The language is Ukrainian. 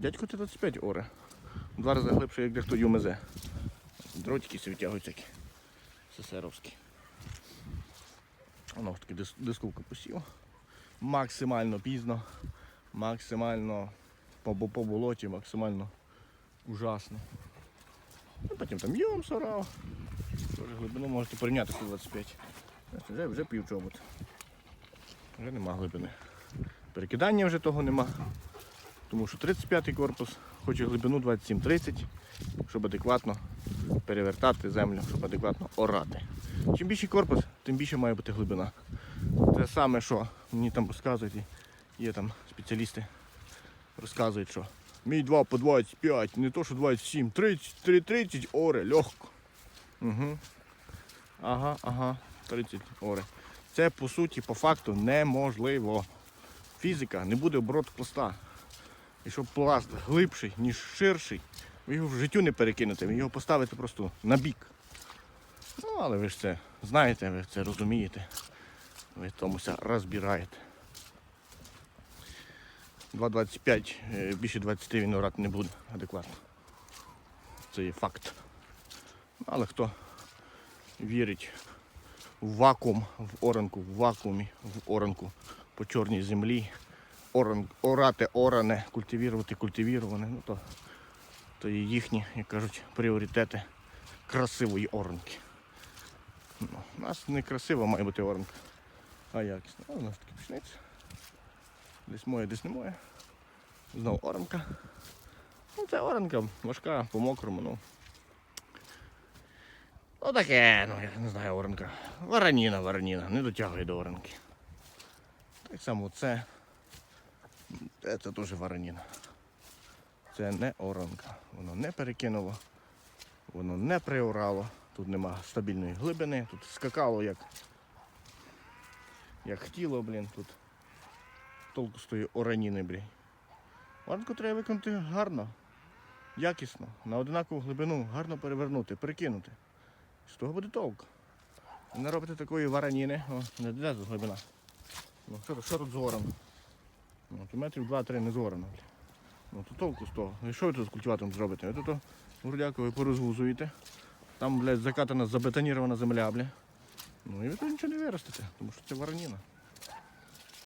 Дядько ти 25 оре. Два рази глибше, як дехто ЮМЗ. Дротики всі витягують такі. СССРовські. Воно ж таки дис- дисковка посів. Максимально пізно, максимально по, по болоті, максимально ужасно. Ну, потім там йом сорав. Теж глибину можете порівняти 125. Вже, вже пів чобот. Вже нема глибини. Перекидання вже того нема. Тому що 35-й корпус хоче глибину 27-30, щоб адекватно перевертати землю, щоб адекватно орати. Чим більший корпус, тим більше має бути глибина. Це саме, що мені там розказують, є там спеціалісти, розказують, що мій 2 по 25, не то що 27, 30, 3, 30 оре, легко. Угу. Ага, ага, 30 оре. Це по суті, по факту неможливо. Фізика не буде оборот пласта. І щоб пласт глибший, ніж ширший, ви його в життю не перекинете, ви його поставите просто на бік. Ну, але ви ж це знаєте, ви це розумієте. Ви томуся розбираєте. 2,25, е, більше 20 він орати не буде адекватно. Це є факт. Але хто вірить в вакуум, в оранку, в вакуумі, в оранку по чорній землі, оран, орати оране, культивірувати культивіроване, ну то, то є їхні, як кажуть, пріоритети красивої оранки. Ну, у нас не красива має бути оранка, а якісна. У нас таки пшениця. Десь моє, десь не моє. Знову оранка. Ну, це оранка важка, по мокрому, ну. Ну таке, ну я не знаю, оранка. Вараніна, вараніна, не дотягує до оранки. Так само це. Це, теж вараніна. Це не оранка. Воно не перекинуло, воно не приорало. Тут нема стабільної глибини, тут скакало як, як хотіло, блін, тут толку з тої ораніни, блін. Оранку треба виконати гарно, якісно, на одинакову глибину, гарно перевернути, перекинути. З того буде толк. Не робите такої вараніни, о, не де глибина. Ну, що, тут- що тут Ну, метрів 2-3 не зорано. бля. Ну, то толку з того. І що ви тут з культиватором зробите? Ви тут грудяку ви порозвузуєте. Там, блядь, закатана забетонірована земля, бля. Ну і ви тут нічого не виростете, тому що це вараніна.